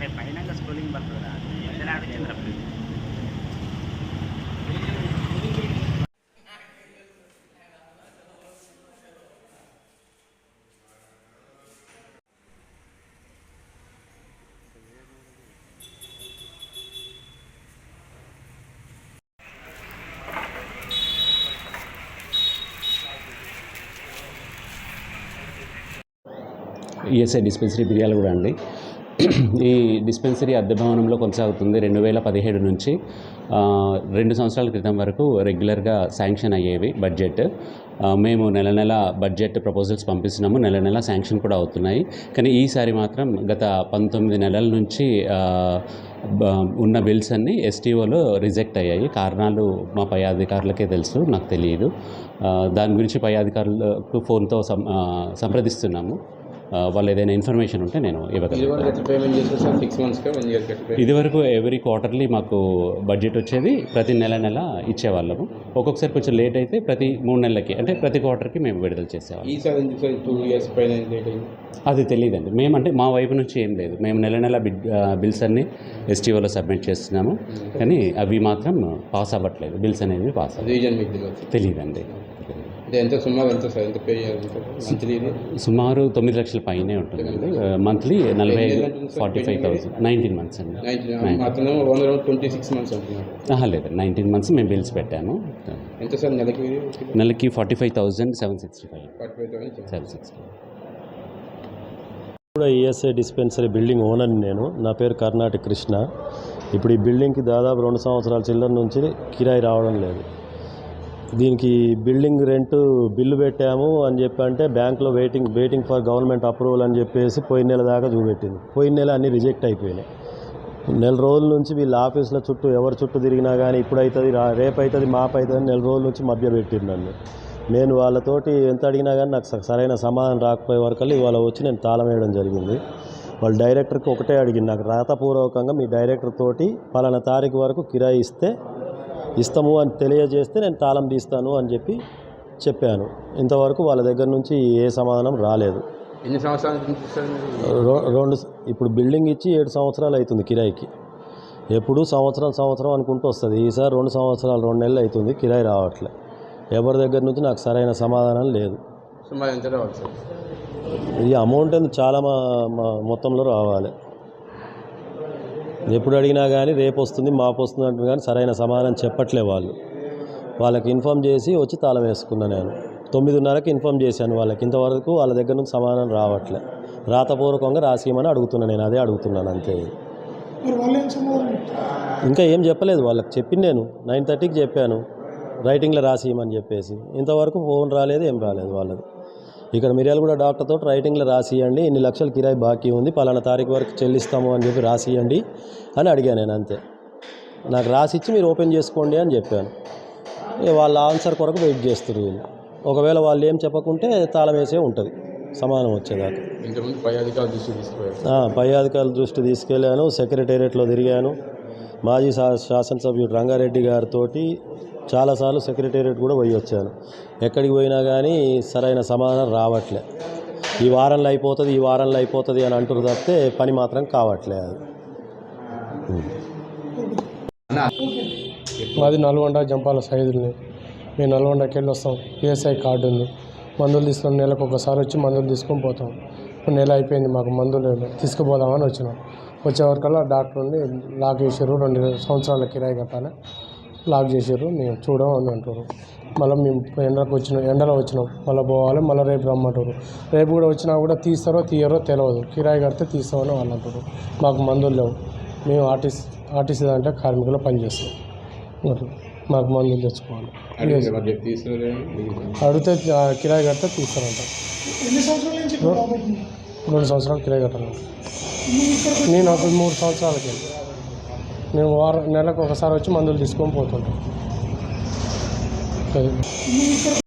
అంటే పైన స్కూలింగ్ పడుతుందా? మధ్యనాడు చంద్రబాబు ఈఎస్ఐ డిస్పెన్సరీ బిర్యాలు కూడా అండి. ఈ డిస్పెన్సరీ అద్దె భవనంలో కొనసాగుతుంది రెండు వేల పదిహేడు నుంచి. రెండు సంవత్సరాల క్రితం వరకు రెగ్యులర్గా శాంక్షన్ అయ్యేవి బడ్జెట్. మేము నెల నెల బడ్జెట్ ప్రపోజల్స్ పంపిస్తున్నాము. నెల నెల శాంక్షన్ కూడా అవుతున్నాయి. కానీ ఈసారి మాత్రం గత పంతొమ్మిది నెలల నుంచి ఉన్న బిల్స్ అన్నీ ఎస్టీఓలో రిజెక్ట్ అయ్యాయి. కారణాలు మా పై అధికారులకే తెలుసు నాకు తెలియదు. దాని గురించి పై అధికారులకు ఫోన్తో సం సంప్రదిస్తున్నాము. వాళ్ళు ఏదైనా ఇన్ఫర్మేషన్ ఉంటే నేను ఇవ్వగలను ఇదివరకు ఎవ్రీ క్వార్టర్లీ మాకు బడ్జెట్ వచ్చేది ప్రతి నెల నెల ఇచ్చేవాళ్ళము. ఒక్కొక్కసారి కొంచెం లేట్ అయితే ప్రతి మూడు నెలలకి అంటే ప్రతి క్వార్టర్కి మేము విడుదల చేసేవాళ్ళం. అది తెలియదండి. మేమంటే మా వైపు నుంచి ఏం లేదు. మేము నెల నెల బిల్స్ అన్ని ఎస్టీఓలో సబ్మిట్ చేస్తున్నాము. కానీ అవి మాత్రం పాస్ అవ్వట్లేదు. బిల్స్ అనేవి పాస్ తెలియదండి. ఎంత సుమారు ఎంత సార్ ఎంత పే మంత్లీ సుమారు తొమ్మిది లక్షల పైనే ఉంటుందండి మంత్లీ నలభై ఐదు forty five thousand nineteen months అండి. ట్వంటీ సిక్స్ మంత్స్ అంటున్నారు. లేదు. నైన్టీన్ మంత్స్ మేము బిల్స్ పెట్టాము. ఎంత సార్ నెలకి? నెలకి forty five thousand seven sixty five forty five thousand seven sixty కూడా ఈఎస్ఐ డిస్పెన్సరీ బిల్డింగ్ ఓనర్ నేను. నా పేరు కర్ణాటక కృష్ణ. ఇప్పుడు ఈ బిల్డింగ్కి దాదాపు రెండు సంవత్సరాల చిల్లర నుంచి కిరాయి రావడం లేదు. దీనికి బిల్డింగ్ రెంట్ బిల్లు పెట్టాము అని చెప్పి అంటే బ్యాంక్లో waiting waiting for government approval అని చెప్పేసి పోయిన నెల దాకా చూపెట్టింది. పోయిన నెల అన్నీ రిజెక్ట్ అయిపోయినాయి. నెల రోజుల నుంచి వీళ్ళ ఆఫీసుల చుట్టూ ఎవరి చుట్టూ తిరిగినా కానీ ఇప్పుడు అవుతుంది రా- రేపు అవుతుంది మాపు అవుతుంది నెల రోజుల నుంచి మధ్య పెట్టిండు నన్ను. నేను వాళ్ళతోటి ఎంత అడిగినా కానీ నాకు స- సరైన సమాధానం రాకపోయే వరకు ఇవాళ వచ్చి నేను తాళం వేయడం జరిగింది. వాళ్ళ డైరెక్టర్కి ఒకటే అడిగింది. నాకు రాతపూర్వకంగా మీ డైరెక్టర్ తోటి పలానా తారీఖు వరకు కిరాయి ఇస్తే ఇస్తాము అని తెలియజేస్తే నేను తాళం తీస్తాను అని చెప్పి చెప్పాను. ఇంతవరకు వాళ్ళ దగ్గర నుంచి ఏ సమాధానం రాలేదు. ఎన్ని సంవత్సరాల నుంచి రెండు ఇప్పుడు బిల్డింగ్ ఇచ్చి ఏడు సంవత్సరాలు అవుతుంది కిరాయికి. ఎప్పుడు సంవత్సరం సంవత్సరం అనుకుంటూ వస్తుంది. ఈసారి రెండు సంవత్సరాలు రెండు నెలలు అవుతుంది కిరాయి రావట్లే. ఎవరి దగ్గర నుంచి నాకు సరైన సమాధానం లేదు. సుమారు ఎంత రావాలి ఈ అమౌంట్ చాలా మొత్తంలో రావాలి. ఎప్పుడు అడిగినా కానీ రేపు వస్తుంది మాపు వస్తుంది అంటున్నారు కానీ సరైన సమాధానం చెప్పట్లే వాళ్ళు. వాళ్ళకి ఇన్ఫామ్ చేసి వచ్చి తాళం వేసుకున్నా నేను. తొమ్మిదిన్నరకి ఇన్ఫామ్ చేశాను వాళ్ళకి. ఇంతవరకు వాళ్ళ దగ్గర నుంచి సమాధానం రావట్లే. రాతపూర్వకంగా రాసియమని అడుగుతున్నా నేను. అదే అడుగుతున్నాను అంతే. ఇంకా ఏం చెప్పలేదు వాళ్ళకి. చెప్పింది నేను. నైన్ థర్టీకి చెప్పాను. రైటింగ్లో రాసియమని చెప్పేసి. ఇంతవరకు ఫోన్ రాలేదు ఏం రాలేదు వాళ్ళది. ఇక్కడ మిర్యాల కూడా డాక్టర్ తోటి రైటింగ్లో రాసియండి. ఇన్ని లక్షల కిరాయి బాకీ ఉంది. పలానా తారీఖు వరకు చెల్లిస్తాము అని చెప్పి రాసియండి అని అడిగాను నేను అంతే. నాకు రాసిచ్చి మీరు ఓపెన్ చేసుకోండి అని చెప్పాను. వాళ్ళ ఆన్సర్ కొరకు వెయిట్ చేస్తారు వీళ్ళు. ఒకవేళ వాళ్ళు ఏం చెప్పకుంటే తాళం వేసే ఉంటుంది. సమానం వచ్చేదాకా. పై అధికారులు దృష్టి ఆ, పై అధికారుల దృష్టి తీసుకెళ్ళాను. సెక్రటేరియట్లో తిరిగాను. మాజీ శాసనసభ్యుడు రంగారెడ్డి గారితో చాలాసార్లు సెక్రటేరియట్ కూడా పోయి వచ్చాను. ఎక్కడికి పోయినా కానీ సరైన సమాధానం రావట్లే. ఈ వారంలో అయిపోతుంది ఈ వారంలో అయిపోతుంది అని అంటున్నారు తప్పితే పని మాత్రం కావట్లే అది. మాది నల్గొండ జంపాల సైదుల్ని. మేము నల్గొండకి వెళ్ళి వస్తాం ఏఎస్ఐ కార్డు ఉంది మందులు తీసుకొని నెలకు ఒకసారి వచ్చి మందులు తీసుకొని పోతాం. నెల అయిపోయింది మాకు మందులు తీసుకుపోదామని వచ్చినాం. వచ్చేవరకల్లా డాక్టర్ ఉండి లాక్ చేసారు రెండు సంవత్సరాల కిరాయి కట్టాలి. లాక్ చేసారు మేము చూడం అని అంటారు. మళ్ళీ మేము ఎండకు వచ్చినాం ఎండలో వచ్చినాం. మళ్ళీ పోవాలి మళ్ళీ రేపు రమ్మంటారు. రేపు కూడా వచ్చినా కూడా తీస్తారో తీయరో తెలియదు కిరాయి కడితే తీస్తామని వాళ్ళు అంటారు. మాకు మందులు లేవు. మేము ఆర్టీసీ ఆర్టీసీ దాంట్లో కార్మికులు పనిచేస్తాం. మరి మాకు మందులు తెచ్చుకోవాలి. అడిగితే కిరాయి కడితే తీస్తారంట. రెండు సంవత్సరాలు కిరాయి కట్టాలి. నేను ఒక మూడు సంవత్సరాలకి మేము వారం నెలకు ఒకసారి వచ్చి మందులు తీసుకొని పోతుంటాం.